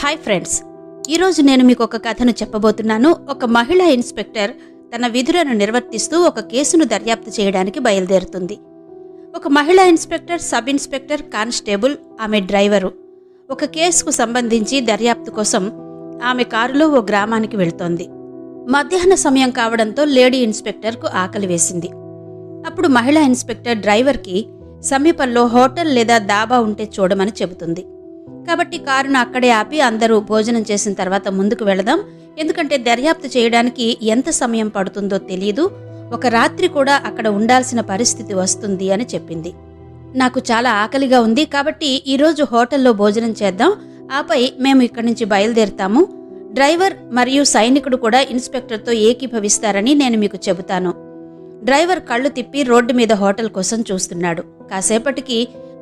Hi friends. ఈరోజు నేను మీకు ఒక కథను చెప్పబోతున్నాను. ఒక మహిళా ఇన్స్పెక్టర్ తన విధులను నిర్వర్తిస్తూ ఒక కేసును దర్యాప్తు చేయడానికి బయలుదేరుతుంది. ఒక మహిళా ఇన్స్పెక్టర్ సబ్ ఇన్స్పెక్టర్ కానిస్టేబుల్ ఆమె డ్రైవరు. ఒక కేసుకు సంబంధించి దర్యాప్తు కోసం ఆమె కారులో ఓ గ్రామానికి వెళ్తోంది. మధ్యాహ్న సమయం కావడంతో లేడీ ఇన్స్పెక్టర్కు ఆకలి వేసింది. అప్పుడు మహిళా ఇన్స్పెక్టర్ డ్రైవర్కి సమీపంలో హోటల్ లేదా దాబా ఉంటే చూడమని చెబుతుంది. కాబట్టి కారును అక్కడే ఆపి అందరూ భోజనం చేసిన తర్వాత ముందుకు వెళదాం. ఎందుకంటే దర్యాప్తు చేయడానికి ఎంత సమయం పడుతుందో తెలియదు ఒక రాత్రి కూడా అక్కడ ఉండాల్సిన పరిస్థితి వస్తుంది అని చెప్పింది. నాకు చాలా ఆకలిగా ఉంది కాబట్టి ఈరోజు హోటల్లో భోజనం చేద్దాం. ఆపై మేము ఇక్కడి నుంచి బయలుదేరుతాము. డ్రైవర్ మరియు సైనికుడు కూడా ఇన్స్పెక్టర్తో ఏకీభవిస్తారని నేను మీకు చెబుతాను. డ్రైవర్ కళ్ళు తిప్పి రోడ్డు మీద హోటల్ కోసం చూస్తున్నాడు. కాసేపటికి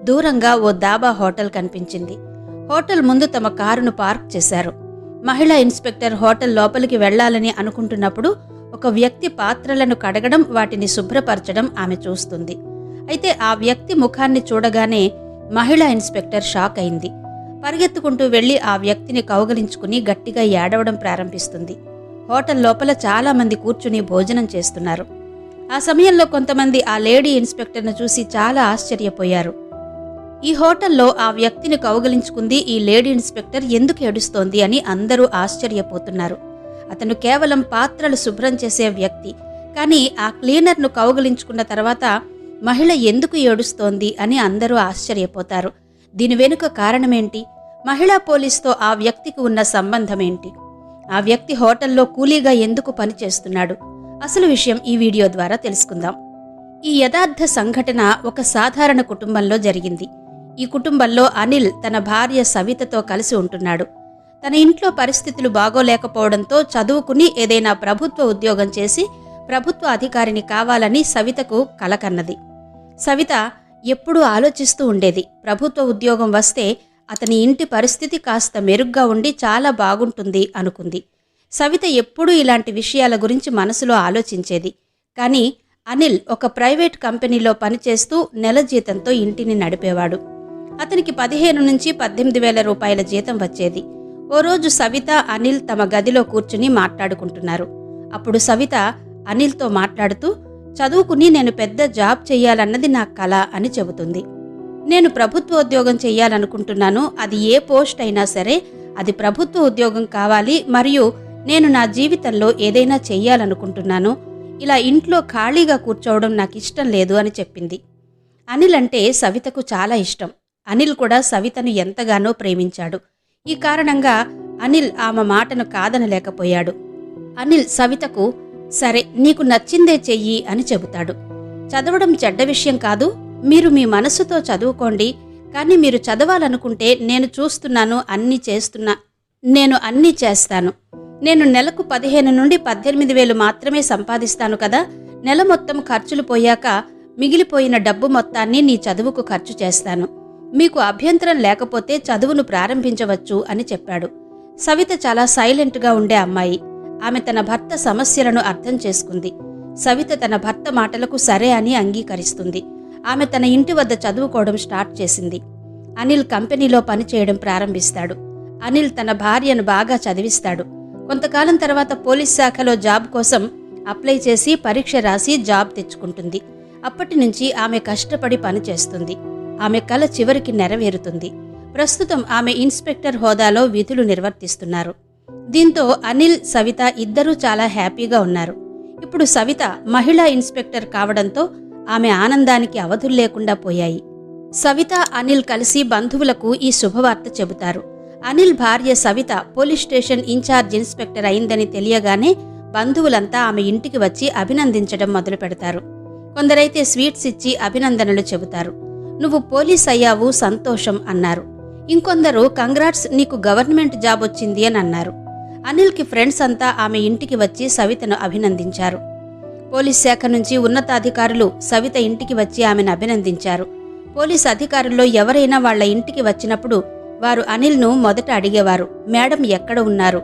దూరంగా ఓ దాబా హోటల్ కనిపించింది. హోటల్ ముందు తమ కారును పార్క్ చేశారు. మహిళా ఇన్స్పెక్టర్ హోటల్ లోపలికి వెళ్ళాలని అనుకుంటున్నప్పుడు ఒక వ్యక్తి పాత్రలను కడగడం వాటిని శుభ్రపరచడం ఆమె చూస్తుంది. అయితే ఆ వ్యక్తి ముఖాన్ని చూడగానే మహిళా ఇన్స్పెక్టర్ షాక్ అయింది. పరిగెత్తుకుంటూ వెళ్ళి ఆ వ్యక్తిని కౌగలించుకుని గట్టిగా ఏడవడం ప్రారంభిస్తుంది. హోటల్ లోపల చాలా మంది కూర్చుని భోజనం చేస్తున్నారు. ఆ సమయంలో కొంతమంది ఆ లేడీ ఇన్స్పెక్టర్ను చూసి చాలా ఆశ్చర్యపోయారు. ఈ హోటల్లో ఆ వ్యక్తిని కౌగలించుకుంది ఈ లేడీ ఇన్స్పెక్టర్ ఎందుకు ఏడుస్తోంది అని అందరూ ఆశ్చర్యపోతున్నారు. అతను కేవలం పాత్రలు శుభ్రం చేసే వ్యక్తి. కానీ ఆ క్లీనర్ను కౌగలించుకున్న తర్వాత మహిళ ఎందుకు ఏడుస్తోంది అని అందరూ ఆశ్చర్యపోతారు. దీని వెనుక కారణమేంటి? మహిళా పోలీస్తో ఆ వ్యక్తికి ఉన్న సంబంధమేంటి? ఆ వ్యక్తి హోటల్లో కూలీగా ఎందుకు పనిచేస్తున్నాడు? అసలు విషయం ఈ వీడియో ద్వారా తెలుసుకుందాం. ఈ యథార్థ సంఘటన ఒక సాధారణ కుటుంబంలో జరిగింది. ఈ కుటుంబంలో అనిల్ తన భార్య సవితతో కలిసి ఉంటున్నాడు. తన ఇంట్లో పరిస్థితులు బాగోలేకపోవడంతో చదువుకుని ఏదైనా ప్రభుత్వ ఉద్యోగం చేసి ప్రభుత్వ అధికారిని కావాలని సవితకు కలకన్నది. సవిత ఎప్పుడూ ఆలోచిస్తూ ఉండేది. ప్రభుత్వ ఉద్యోగం వస్తే అతని ఇంటి పరిస్థితి కాస్త మెరుగ్గా ఉండి చాలా బాగుంటుంది అనుకుంది. సవిత ఎప్పుడూ ఇలాంటి విషయాల గురించి మనసులో ఆలోచించేది. కానీ అనిల్ ఒక ప్రైవేట్ కంపెనీలో పనిచేస్తూ నెల జీతంతో ఇంటిని నడిపేవాడు. అతనికి పదిహేను నుంచి పద్దెనిమిది వేల రూపాయల జీతం వచ్చేది. ఓ రోజు సవిత అనిల్ తమ గదిలో కూర్చుని మాట్లాడుకుంటున్నారు. అప్పుడు సవిత అనిల్తో మాట్లాడుతూ చదువుకుని నేను పెద్ద జాబ్ చెయ్యాలన్నది నా కల అని చెబుతుంది. నేను ప్రభుత్వ ఉద్యోగం చెయ్యాలనుకుంటున్నాను. అది ఏ పోస్ట్ అయినా సరే అది ప్రభుత్వ ఉద్యోగం కావాలి. మరియు నేను నా జీవితంలో ఏదైనా చెయ్యాలనుకుంటున్నాను. ఇలా ఇంట్లో ఖాళీగా కూర్చోవడం నాకు ఇష్టం లేదు అని చెప్పింది. అనిల్ అంటే సవితకు చాలా ఇష్టం. అనిల్ కూడా సవితను ఎంతగానో ప్రేమించాడు. ఈ కారణంగా అనిల్ ఆమె మాటను కాదనలేకపోయాడు. అనిల్ సవితకు సరే నీకు నచ్చిందే చెయ్యి అని చెబుతాడు. చదవడం చెడ్డ విషయం కాదు మీరు మీ మనసుతో చదువుకోండి కానీ మీరు చదవాలనుకుంటే నేను చూస్తున్నాను అన్నీ చేస్తున్నా నేను అన్నీ చేస్తాను. నేను నెలకు పదిహేను నుండి పద్దెనిమిది వేలు మాత్రమే సంపాదిస్తాను కదా నెల మొత్తం ఖర్చులు పోయాక మిగిలిపోయిన డబ్బు మొత్తాన్ని నీ చదువుకు ఖర్చు చేస్తాను. మీకు అభ్యంతరం లేకపోతే చదువును ప్రారంభించవచ్చు అని చెప్పాడు. సవిత చాలా సైలెంట్గా ఉండే అమ్మాయి. ఆమె తన భర్త సమస్యలను అర్థం చేసుకుంది. సవిత తన భర్త మాటలకు సరే అని అంగీకరిస్తుంది. ఆమె తన ఇంటి వద్ద చదువుకోవడం స్టార్ట్ చేసింది. అనిల్ కంపెనీలో పనిచేయడం ప్రారంభిస్తాడు. అనిల్ తన భార్యను బాగా చదివిస్తాడు. కొంతకాలం తర్వాత పోలీస్ శాఖలో జాబ్ కోసం అప్లై చేసి పరీక్ష రాసి జాబ్ తెచ్చుకుంటుంది. అప్పటి నుంచి ఆమె కష్టపడి పనిచేస్తుంది ఆమె కల చివరికి నెరవేరుతుంది. ప్రస్తుతం ఆమె ఇన్స్పెక్టర్ హోదాలో విధులు నిర్వర్తిస్తున్నారు. దీంతో అనిల్ సవిత ఇద్దరూ చాలా హ్యాపీగా ఉన్నారు. ఇప్పుడు సవిత మహిళా ఇన్స్పెక్టర్ కావడంతో ఆమె ఆనందానికి అవధులు లేకుండా పోయాయి. సవిత అనిల్ కలిసి బంధువులకు ఈ శుభవార్త చెబుతారు. అనిల్ భార్య Savita police station incharge inspector అయిందని తెలియగానే బంధువులంతా ఆమె ఇంటికి వచ్చి అభినందించడం మొదలు పెడతారు కొందరైతే స్వీట్స్ ఇచ్చి అభినందనలు చెబుతారు. నువ్వు పోలీస్ అయ్యావు సంతోషం అన్నారు. ఇంకొందరు కంగ్రాట్స్ నీకు గవర్నమెంట్ జాబ్ వచ్చింది అని అన్నారు. అనిల్కి ఫ్రెండ్స్ అంతా ఆమె ఇంటికి వచ్చి సవితను అభినందించారు. పోలీస్ శాఖ నుంచి ఉన్నతాధికారులు సవిత ఇంటికి వచ్చి ఆమెను అభినందించారు. పోలీస్ అధికారుల్లో ఎవరైనా వాళ్ళ ఇంటికి వచ్చినప్పుడు వారు అనిల్ను మొదట అడిగేవారు మేడం ఎక్కడ ఉన్నారు?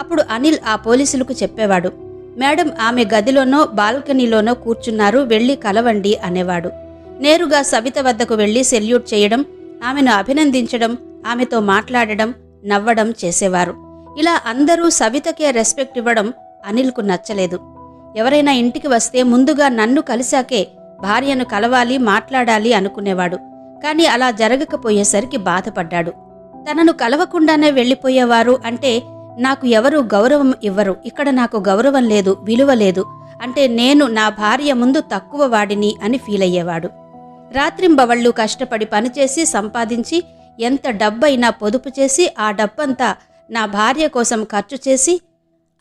అప్పుడు అనిల్ ఆ పోలీసులకు చెప్పేవాడు మేడం ఆమె గదిలోనో బాల్కనీలోనో కూర్చున్నారు వెళ్ళి కలవండి అనేవాడు. నేరుగా సవిత వద్దకు వెళ్ళి సెల్యూట్ చేయడం ఆమెను అభినందించడం ఆమెతో మాట్లాడడం నవ్వడం చేసేవారు. ఇలా అందరూ సవితకే రెస్పెక్ట్ ఇవ్వడం అనిల్కు నచ్చలేదు. ఎవరైనా ఇంటికి వస్తే ముందుగా నన్ను కలిశాకే భార్యను కలవాలి మాట్లాడాలి అనుకునేవాడు. కానీ అలా జరగకపోయేసరికి బాధపడ్డాడు. తనను కలవకుండానే వెళ్ళిపోయేవారు అంటే నాకు ఎవరు గౌరవం ఇవ్వరు ఇక్కడ నాకు గౌరవం లేదు విలువ లేదు అంటే నేను నా భార్య ముందు తక్కువ వాడిని అని ఫీల్ అయ్యేవాడు రాత్రింబవళ్ళు కష్టపడి పనిచేసి సంపాదించి ఎంత డబ్బైనా పొదుపు చేసి ఆ డబ్బంతా నా భార్య కోసం ఖర్చు చేసి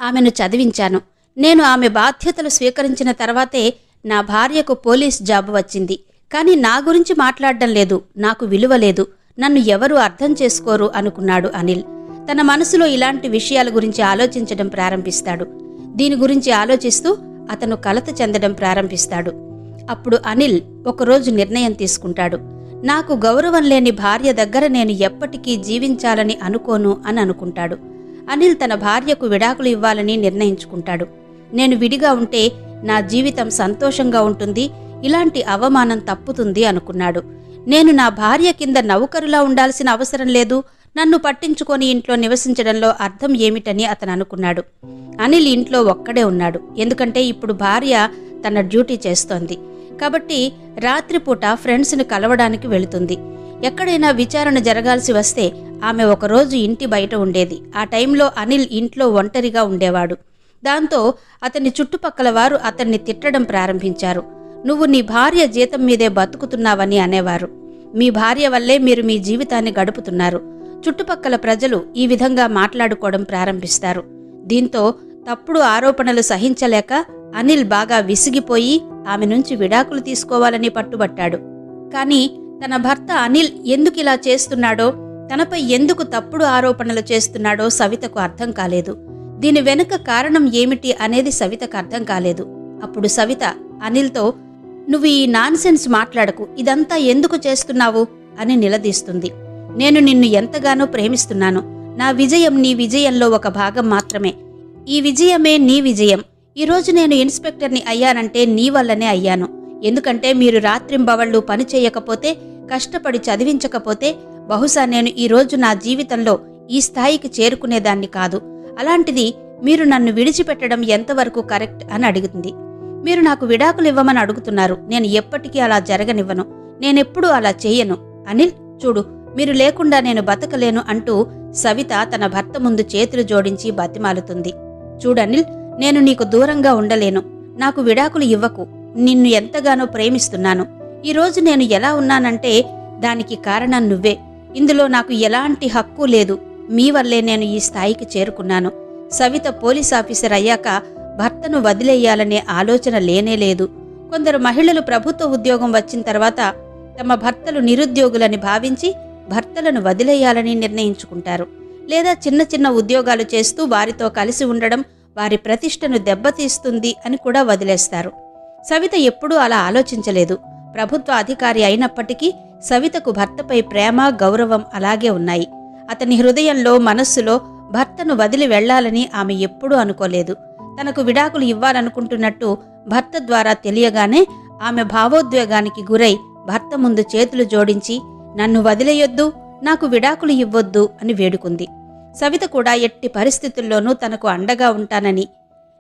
ఆమెను చదివించాను. నేను ఆమె బాధ్యతలు స్వీకరించిన తర్వాతే నా భార్యకు పోలీస్ జాబ్ వచ్చింది. కానీ నా గురించి మాట్లాడడం లేదు. నాకు విలువ లేదు. నన్ను ఎవరు అర్థం చేసుకోరు అనుకున్నాడు అనిల్. తన మనసులో ఇలాంటి విషయాల గురించి ఆలోచించడం ప్రారంభిస్తాడు. దీని గురించి ఆలోచిస్తూ అతను కలత చెందడం ప్రారంభిస్తాడు. అప్పుడు అనిల్ ఒకరోజు నిర్ణయం తీసుకుంటాడు. నాకు గౌరవం లేని భార్య దగ్గర నేను ఎప్పటికీ జీవించాలని అనుకోను అని అనుకుంటాడు. అనిల్ తన భార్యకు విడాకులు ఇవ్వాలని నిర్ణయించుకుంటాడు. నేను విడిగా ఉంటే నా జీవితం సంతోషంగా ఉంటుంది ఇలాంటి అవమానం తప్పుతుంది అనుకున్నాడు. నేను నా భార్య కింద నౌకరులా ఉండాల్సిన అవసరం లేదు నన్ను పట్టించుకొని ఇంట్లో నివసించడంలో అర్థం ఏమిటని అతను అనుకున్నాడు. అనిల్ ఇంట్లో ఒక్కడే ఉన్నాడు ఎందుకంటే ఇప్పుడు భార్య తన డ్యూటీ చేస్తోంది. కాబట్టి రాత్రిపూట ఫ్రెండ్స్ని కలవడానికి వెళుతుంది. ఎక్కడైనా విచారణ జరగాల్సి వస్తే ఆమె ఒకరోజు ఇంటి బయట ఉండేది. ఆ టైంలో అనిల్ ఇంట్లో ఒంటరిగా ఉండేవాడు. దాంతో అతని చుట్టుపక్కల వారు అతన్ని తిట్టడం ప్రారంభించారు. నువ్వు నీ భార్య జీతం మీదే బతుకుతున్నావని అనేవారు. మీ భార్య వల్లే మీరు మీ జీవితాన్ని గడుపుతున్నారు. చుట్టుపక్కల ప్రజలు ఈ విధంగా మాట్లాడుకోవడం ప్రారంభిస్తారు. దీంతో తప్పుడు ఆరోపణలు సహించలేక అనిల్ బాగా విసిగిపోయి ఆమె నుంచి విడాకులు తీసుకోవాలని పట్టుబట్టాడు. కానీ తన భర్త అనిల్ ఎందుకిలా చేస్తున్నాడో తనపై ఎందుకు తప్పుడు ఆరోపణలు చేస్తున్నాడో సవితకు అర్థం కాలేదు. దీని వెనుక కారణం ఏమిటి అనేది సవితకు అర్థం కాలేదు. అప్పుడు సవిత అనిల్తో నువ్వు ఈ నాన్సెన్స్ మాట్లాడకు ఇదంతా ఎందుకు చేస్తున్నావు? అని నిలదీస్తుంది. నేను నిన్ను ఎంతగానో ప్రేమిస్తున్నాను. నా విజయం నీ విజయంలో ఒక భాగం మాత్రమే. ఈ విజయమే నీ విజయం. ఈరోజు నేను ఇన్స్పెక్టర్ని అయ్యానంటే నీ వల్లనే అయ్యాను. ఎందుకంటే మీరు రాత్రింబవళ్ళు పని చేయకపోతే కష్టపడి చదివించకపోతే బహుశా నేను ఈరోజు నా జీవితంలో ఈ స్థాయికి చేరుకునేదాన్ని కాదు. అలాంటిది మీరు నన్ను విడిచిపెట్టడం ఎంతవరకు కరెక్ట్ అని అడుగుతుంది మీరు నాకు విడాకులు ఇవ్వమని అడుగుతున్నారు. నేను ఎప్పటికీ అలా జరగనివ్వను. నేనెప్పుడూ అలా చేయను. అనిల్ చూడు మీరు లేకుండా నేను బతకలేను అంటూ సవిత తన భర్త ముందు చేతులు జోడించి బతిమాలుతుంది. చూడనిల్ నేను నీకు దూరంగా ఉండలేను. నాకు విడాకులు ఇవ్వకు. నిన్ను ఎంతగానో ప్రేమిస్తున్నాను. ఈరోజు నేను ఎలా ఉన్నానంటే దానికి కారణం నువ్వే. ఇందులో నాకు ఎలాంటి హక్కు లేదు. మీ వల్లే నేను ఈ స్థాయికి చేరుకున్నాను. సవిత పోలీస్ ఆఫీసర్ అయ్యాక భర్తను వదిలేయాలనే ఆలోచన లేనే లేదు. కొందరు మహిళలు ప్రభుత్వ ఉద్యోగం వచ్చిన తర్వాత తమ భర్తలు నిరుద్యోగులని భావించి భర్తలను వదిలేయాలని నిర్ణయించుకుంటారు. లేదా చిన్న చిన్న ఉద్యోగాలు చేస్తూ వారితో కలిసి ఉండడం వారి ప్రతిష్టను దెబ్బతీస్తుంది అని కూడా వదిలేస్తారు. సవిత ఎప్పుడూ అలా ఆలోచించలేదు. ప్రభుత్వ అధికారి అయినప్పటికీ సవితకు భర్తపై ప్రేమ గౌరవం అలాగే ఉన్నాయి. అతని హృదయంలో మనస్సులో భర్తను వదిలి వెళ్ళాలని ఆమె ఎప్పుడూ అనుకోలేదు. తనకు విడాకులు ఇవ్వాలనుకుంటున్నట్టు భర్త ద్వారా తెలియగానే ఆమె భావోద్వేగానికి గురై భర్త ముందు చేతులు జోడించి నన్ను వదిలేయొద్దు నాకు విడాకులు ఇవ్వొద్దు అని వేడుకుంది. సవిత కూడా ఎట్టి పరిస్థితుల్లోనూ తనకు అండగా ఉంటానని.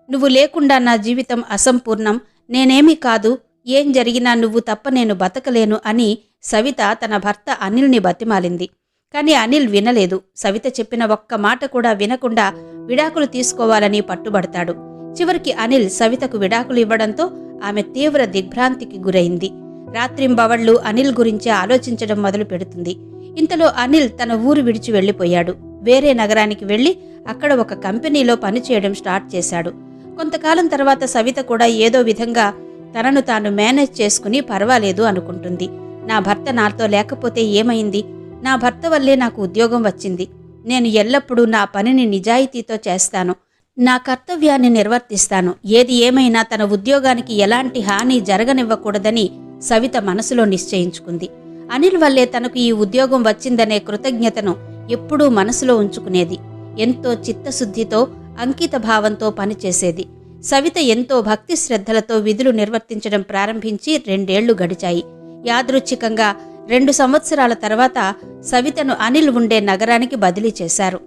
నువ్వు లేకుండా నా జీవితం అసంపూర్ణం నేనేమీ కాదు ఏం జరిగినా నువ్వు తప్ప నేను బతకలేను అని సవిత తన భర్త అనిల్ని బతిమాలింది. కానీ అనిల్ వినలేదు. సవిత చెప్పిన ఒక్క మాట కూడా వినకుండా విడాకులు తీసుకోవాలని పట్టుబడతాడు. చివరికి అనిల్ సవితకు విడాకులు ఇవ్వడంతో ఆమె తీవ్ర దిగ్భ్రాంతికి గురైంది. రాత్రింబవళ్ళు అనిల్ గురించి ఆలోచించడం మొదలు పెడుతుంది ఇంతలో అనిల్ తన ఊరు విడిచి వెళ్ళిపోయాడు వేరే నగరానికి వెళ్ళి అక్కడ ఒక కంపెనీలో పనిచేయడం స్టార్ట్ చేశాడు. కొంతకాలం తర్వాత సవిత కూడా ఏదో విధంగా తనను తాను మేనేజ్ చేసుకుని పర్వాలేదు అనుకుంటుంది. నా భర్త నాతో లేకపోతే ఏమైంది? నా భర్త వల్లే నాకు ఉద్యోగం వచ్చింది. నేను ఎల్లప్పుడూ నా పనిని నిజాయితీతో చేస్తాను. నా కర్తవ్యాన్ని నిర్వర్తిస్తాను. ఏది ఏమైనా తన ఉద్యోగానికి ఎలాంటి హాని జరగనివ్వకూడదని సవిత మనసులో నిశ్చయించుకుంది. అనిల్ వల్లే తనకు ఈ ఉద్యోగం వచ్చిందనే కృతజ్ఞతను ఎప్పుడూ మనసులో ఉంచుకునేది. ఎంతో చిత్తశుద్ధితో అంకిత భావంతో పనిచేసేది. సవిత ఎంతో భక్తి శ్రద్ధలతో విధులు నిర్వర్తించడం ప్రారంభించి రెండేళ్ళు గడిచాయి. యాదృచ్ఛికంగా రెండు సంవత్సరాల తర్వాత సవితను అనిల్ ఉండే నగరానికి బదిలీ చేశారు.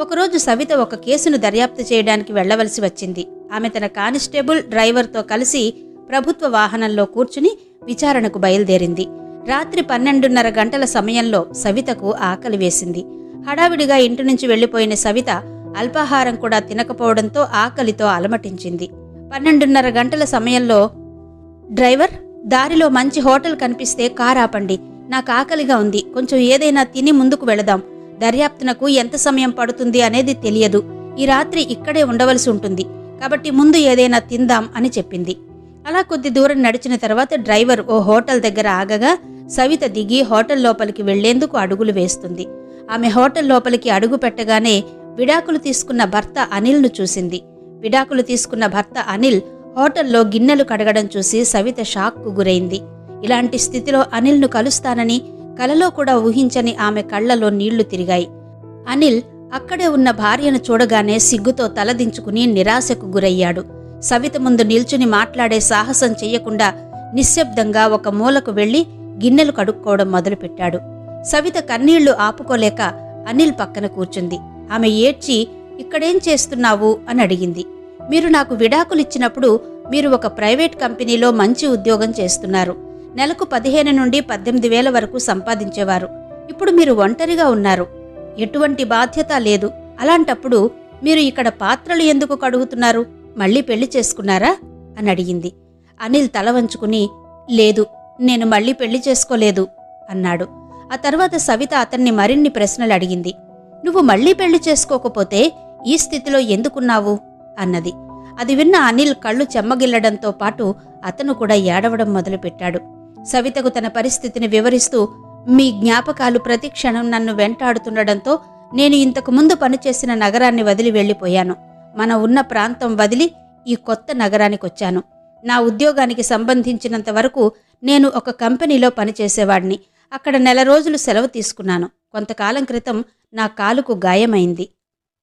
ఒకరోజు సవిత ఒక కేసును దర్యాప్తు చేయడానికి వెళ్ళవలసి వచ్చింది. ఆమె తన కానిస్టేబుల్ డ్రైవర్తో కలిసి ప్రభుత్వ వాహనంలో కూర్చుని విచారణకు బయలుదేరింది. రాత్రి పన్నెండున్నర గంటల సమయంలో సవితకు ఆకలి వేసింది. హడావిడిగా ఇంటి నుంచి వెళ్ళిపోయిన సవిత అల్పాహారం కూడా తినకపోవడంతో ఆకలితో అలమటించింది. పన్నెండున్నర గంటల సమయంలో డ్రైవర్ దారిలో మంచి హోటల్ కనిపిస్తే కార్ ఆపండి. నాకు ఆకలిగా ఉంది. కొంచెం ఏదైనా తిని ముందుకు వెళదాం. దర్యాప్తునకు ఎంత సమయం పడుతుంది అనేది తెలియదు. ఈ రాత్రి ఇక్కడే ఉండవలసి ఉంటుంది. కాబట్టి ముందు ఏదైనా తిందాం అని చెప్పింది. అలా కొద్ది దూరం నడిచిన తర్వాత డ్రైవర్ ఓ హోటల్ దగ్గర ఆగగా సవిత దిగి హోటల్ లోపలికి వెళ్ళేందుకు అడుగులు వేస్తుంది. ఆమె హోటల్ లోపలికి అడుగు పెట్టగానే విడాకులు తీసుకున్న భర్త అనిల్ను చూసింది. విడాకులు తీసుకున్న భర్త అనిల్ హోటల్లో గిన్నెలు కడగడం చూసి సవిత షాక్కు గురైంది. ఇలాంటి స్థితిలో అనిల్ను కలుస్తానని కలలో కూడా ఊహించని ఆమె కళ్ళలో నీళ్ళు తిరిగాయి. అనిల్ అక్కడే ఉన్న భార్యను చూడగానే సిగ్గుతో తలదించుకుని నిరాశకు గురయ్యాడు. సవిత ముందు నిల్చుని మాట్లాడే సాహసం చెయ్యకుండా నిశ్శబ్దంగా ఒక మూలకు వెళ్ళి గిన్నెలు కడుక్కోవడం మొదలుపెట్టాడు. సవిత కన్నీళ్ళు ఆపుకోలేక అనిల్ పక్కన కూర్చుంది. ఆమె ఏడ్చి ఇక్కడేం చేస్తున్నావు? అని అడిగింది. మీరు నాకు విడాకులిచ్చినప్పుడు మీరు ఒక ప్రైవేట్ కంపెనీలో మంచి ఉద్యోగం చేస్తున్నారు. నెలకు పదిహేను నుండి పద్దెనిమిది వేల వరకు సంపాదించేవారు. ఇప్పుడు మీరు ఒంటరిగా ఉన్నారు. ఎటువంటి బాధ్యత లేదు. అలాంటప్పుడు మీరు ఇక్కడ పాత్రలు ఎందుకు కడుగుతున్నారు? మళ్ళీ పెళ్ళి చేసుకున్నారా? అని అడిగింది. అనిల్ తల వంచుకుని లేదు నేను మళ్ళీ పెళ్ళి చేసుకోలేదు అన్నాడు. ఆ తర్వాత సవిత అతన్ని మరిన్ని ప్రశ్నలు అడిగింది. నువ్వు మళ్ళీ పెళ్ళి చేసుకోకపోతే ఈ స్థితిలో ఎందుకున్నావు? అన్నది. అది విన్న అనిల్ కళ్ళు చెమ్మగిల్లడంతో పాటు అతను కూడా ఏడవడం మొదలుపెట్టాడు. సవితకు తన పరిస్థితిని వివరిస్తూ మీ జ్ఞాపకాలు ప్రతి క్షణం నన్ను వెంటాడుతుండడంతో నేను ఇంతకు ముందు పనిచేసిన నగరాన్ని వదిలి వెళ్ళిపోయాను. మన ఉన్న ప్రాంతం వదిలి ఈ కొత్త నగరానికి వచ్చాను నా ఉద్యోగానికి సంబంధించినంత వరకు నేను ఒక కంపెనీలో పనిచేసేవాడిని. అక్కడ నెల రోజులు సెలవు తీసుకున్నాను. కొంతకాలం క్రితం నా కాలుకు గాయమైంది.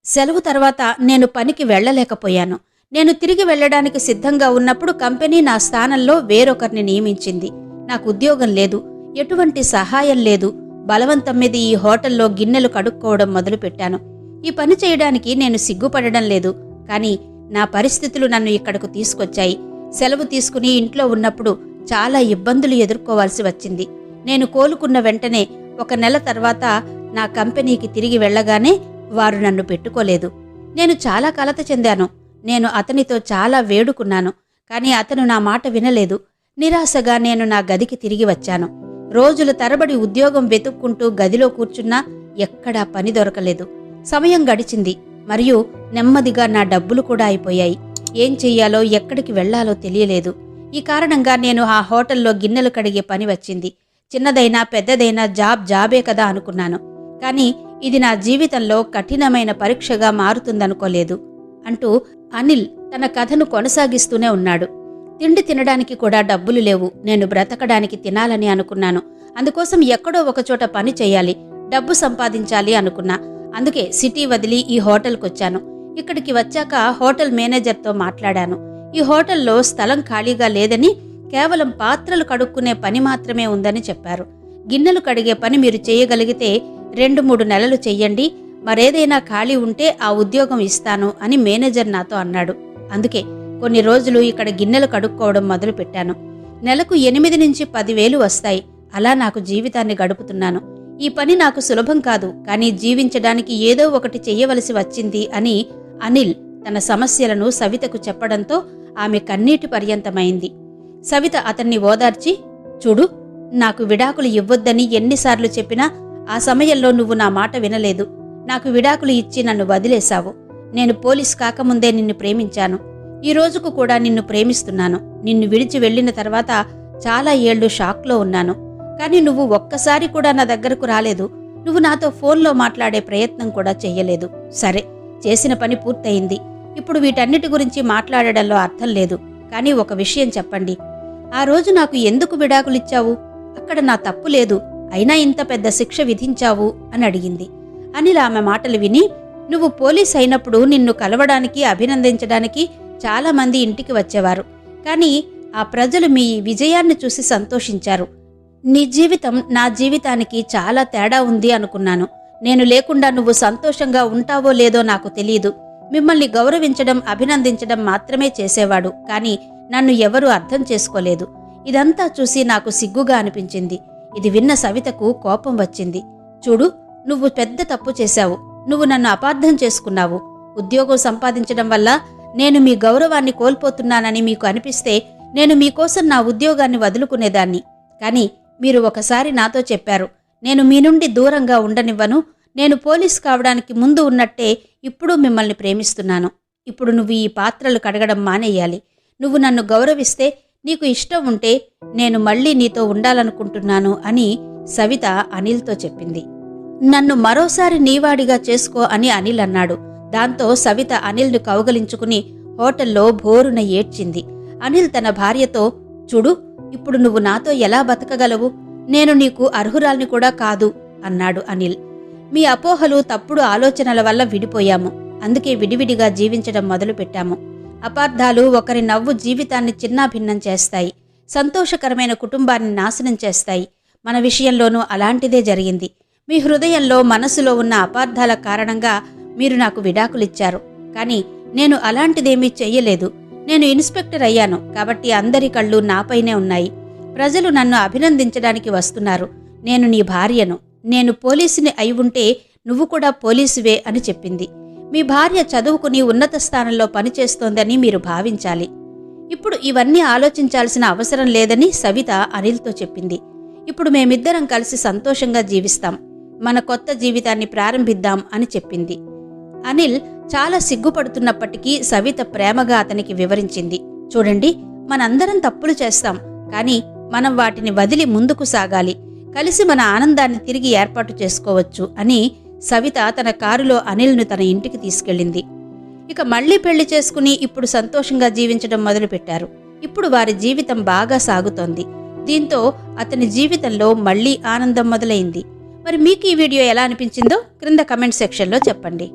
సెలవు తర్వాత నేను పనికి వెళ్ళలేకపోయాను. నేను తిరిగి వెళ్ళడానికి సిద్ధంగా ఉన్నప్పుడు కంపెనీ నా స్థానంలో వేరొకరిని నియమించింది. నాకు ఉద్యోగం లేదు ఎటువంటి సహాయం లేదు. బలవంతం మీద ఈ హోటల్లో గిన్నెలు కడుక్కోవడం మొదలుపెట్టాను. ఈ పని చేయడానికి నేను సిగ్గుపడడం లేదు కానీ నా పరిస్థితులు నన్ను ఇక్కడకు తీసుకొచ్చాయి. సెలవు తీసుకుని ఇంట్లో ఉన్నప్పుడు చాలా ఇబ్బందులు ఎదుర్కోవాల్సి వచ్చింది. నేను కోలుకున్న వెంటనే ఒక నెల తర్వాత నా కంపెనీకి తిరిగి వెళ్ళగానే వారు నన్ను పెట్టుకోలేదు. నేను చాలా కలత చెందాను. నేను అతనితో చాలా వేడుకున్నాను కానీ అతను నా మాట వినలేదు. నిరాశగా నేను నా గదికి తిరిగి వచ్చాను. రోజుల తరబడి ఉద్యోగం వెతుక్కుంటూ గదిలో కూర్చున్నా ఎక్కడా పని దొరకలేదు. సమయం గడిచింది మరియు నెమ్మదిగా నా డబ్బులు కూడా అయిపోయాయి. ఏం చెయ్యాలో ఎక్కడికి వెళ్ళాలో తెలియలేదు. ఈ కారణంగా నేను ఆ హోటల్లో గిన్నెలు కడిగే పని వచ్చింది. చిన్నదైనా పెద్దదైనా జాబ్ జాబే కదా అనుకున్నాను. కానీ ఇది నా జీవితంలో కఠినమైన పరీక్షగా మారుతుందనుకోలేదు అంటూ అనిల్ తన కథను కొనసాగిస్తూనే ఉన్నాడు. తిండి తినడానికి కూడా డబ్బులు లేవు. నేను బ్రతకడానికి తినాలని అనుకున్నాను. అందుకోసం ఎక్కడో ఒకచోట పని చేయాలి డబ్బు సంపాదించాలి అనుకున్నా. అందుకే సిటీ వదిలి ఈ హోటల్కొచ్చాను. ఇక్కడికి వచ్చాక హోటల్ మేనేజర్తో మాట్లాడాను. ఈ హోటల్లో స్థలం ఖాళీగా లేదని కేవలం పాత్రలు కడుక్కునే పని మాత్రమే ఉందని చెప్పారు. గిన్నెలు కడిగే పని మీరు చేయగలిగితే రెండు మూడు నెలలు చెయ్యండి. మరేదైనా ఖాళీ ఉంటే ఆ ఉద్యోగం ఇస్తాను అని మేనేజర్ నాతో అన్నాడు. అందుకే కొన్ని రోజులు ఇక్కడ గిన్నెలు కడుక్కోవడం మొదలుపెట్టాను. నెలకు ఎనిమిది నుంచి పదివేలు వస్తాయి. అలా నాకు జీవితాన్ని గడుపుతున్నాను. ఈ పని నాకు సులభం కాదు కానీ జీవించడానికి ఏదో ఒకటి చెయ్యవలసి వచ్చింది అని అనిల్ తన సమస్యలను సవితకు చెప్పడంతో ఆమె కన్నీటి పర్యంతమైంది. సవిత అతన్ని ఓదార్చి చూడు నాకు విడాకులు ఇవ్వొద్దని ఎన్నిసార్లు చెప్పినా ఆ సమయంలో నువ్వు నా మాట వినలేదు. నాకు విడాకులు ఇచ్చి నన్ను వదిలేశావు. నేను పోలీస్ కాకముందే నిన్ను ప్రేమించాను. ఈ రోజుకు కూడా నిన్ను ప్రేమిస్తున్నాను. నిన్ను విడిచి వెళ్ళిన తర్వాత చాలా ఏళ్ళు షాక్లో ఉన్నాను. కానీ నువ్వు ఒక్కసారి కూడా నా దగ్గరకు రాలేదు. నువ్వు నాతో ఫోన్లో మాట్లాడే ప్రయత్నం కూడా చెయ్యలేదు. సరే చేసిన పని పూర్తయింది. ఇప్పుడు వీటన్నిటి గురించి మాట్లాడడంలో అర్థం లేదు. కానీ ఒక విషయం చెప్పండి. ఆ రోజు నాకు ఎందుకు విడాకులిచ్చావు? అక్కడ నా తప్పు లేదు. అయినా ఇంత పెద్ద శిక్ష విధించావు? అని అడిగింది. అనిల్ ఆమె మాటలు విని నువ్వు పోలీస్ అయినప్పుడు నిన్ను కలవడానికి అభినందించడానికి చాలామంది ఇంటికి వచ్చేవారు. కానీ ఆ ప్రజలు మీ విజయాన్ని చూసి సంతోషించారు. నీ జీవితం నా జీవితానికి చాలా తేడా ఉంది అనుకున్నాను. నేను లేకుండా నువ్వు సంతోషంగా ఉంటావో లేదో నాకు తెలియదు మిమ్మల్ని గౌరవించడం అభినందించడం మాత్రమే చేసేవాడు. కానీ నన్ను ఎవరూ అర్థం చేసుకోలేదు. ఇదంతా చూసి నాకు సిగ్గుగా అనిపించింది. ఇది విన్న సవితకు కోపం వచ్చింది. చూడు నువ్వు పెద్ద తప్పు చేశావు. నువ్వు నన్ను అపార్థం చేసుకున్నావు. ఉద్యోగం సంపాదించడం వల్ల నేను మీ గౌరవాన్ని కోల్పోతున్నానని మీకు అనిపిస్తే నేను మీకోసం నా ఉద్యోగాన్ని వదులుకునేదాన్ని. కానీ మీరు ఒకసారి నాతో చెప్పారు. నేను మీ నుండి దూరంగా ఉండనివ్వను. నేను పోలీస్ కావడానికి ముందు ఉన్నట్టే ఇప్పుడు మిమ్మల్ని ప్రేమిస్తున్నాను. ఇప్పుడు నువ్వు ఈ పాత్రలు కడగడం మానేయాలి. నువ్వు నన్ను గౌరవిస్తే నీకు ఇష్టం ఉంటే నేను మళ్ళీ నీతో ఉండాలనుకుంటున్నాను అని సవిత అనిల్తో చెప్పింది. నన్ను మరోసారి నీవాడిగా చేసుకో అని అనిల్ అన్నాడు. దాంతో సవిత అనిల్ను కౌగలించుకుని హోటల్లో భోరున ఏడ్చింది. అనిల్ తన భార్యతో చూడు ఇప్పుడు నువ్వు నాతో ఎలా బతకగలవు? నేను నీకు అర్హురాల్ని కూడా కాదు అన్నాడు అనిల్. మీ అపోహలు తప్పుడు ఆలోచనల వల్ల విడిపోయాము. అందుకే విడివిడిగా జీవించడం మొదలుపెట్టాము. అపార్థాలు ఒకరి నవ్వు జీవితాన్ని చిన్నాభిన్నం చేస్తాయి. సంతోషకరమైన కుటుంబాన్ని నాశనం చేస్తాయి. మన విషయంలోనూ అలాంటిదే జరిగింది. మీ హృదయంలో మనసులో ఉన్న అపార్థాల కారణంగా మీరు నాకు విడాకులిచ్చారు. కానీ నేను అలాంటిదేమీ చెయ్యలేదు. నేను ఇన్స్పెక్టర్ అయ్యాను. కాబట్టి అందరి కళ్ళు నాపైనే ఉన్నాయి. ప్రజలు నన్ను అభినందించడానికి వస్తున్నారు. నేను నీ భార్యను. నేను పోలీసుని అయి ఉంటే నువ్వు కూడా పోలీసువే అని చెప్పింది. మీ భార్య చదువుకుని ఉన్నత స్థానంలో పనిచేస్తోందని మీరు భావించాలి. ఇప్పుడు ఇవన్నీ ఆలోచించాల్సిన అవసరం లేదని సవిత అనిల్తో చెప్పింది. ఇప్పుడు మేమిద్దరం కలిసి సంతోషంగా జీవిస్తాం. మన కొత్త జీవితాన్ని ప్రారంభిద్దాం అని చెప్పింది. అనిల్ చాలా సిగ్గుపడుతున్నప్పటికీ సవిత ప్రేమగా అతనికి వివరించింది. చూడండి మనందరం తప్పులు చేస్తాం కానీ మనం వాటిని వదిలి ముందుకు సాగాలి. కలిసి మన ఆనందాన్ని తిరిగి ఏర్పాటు చేసుకోవచ్చు అని సవిత తన కారులో అనిల్ను తన ఇంటికి తీసుకెళ్ళింది. ఇక మళ్ళీ పెళ్ళి చేసుకుని ఇప్పుడు సంతోషంగా జీవించడం మొదలుపెట్టారు. ఇప్పుడు వారి జీవితం బాగా సాగుతోంది. దీంతో అతని జీవితంలో మళ్ళీ ఆనందం మొదలైంది. మరి మీకు ఈ వీడియో ఎలా అనిపించిందో క్రింద కమెంట్ సెక్షన్లో చెప్పండి.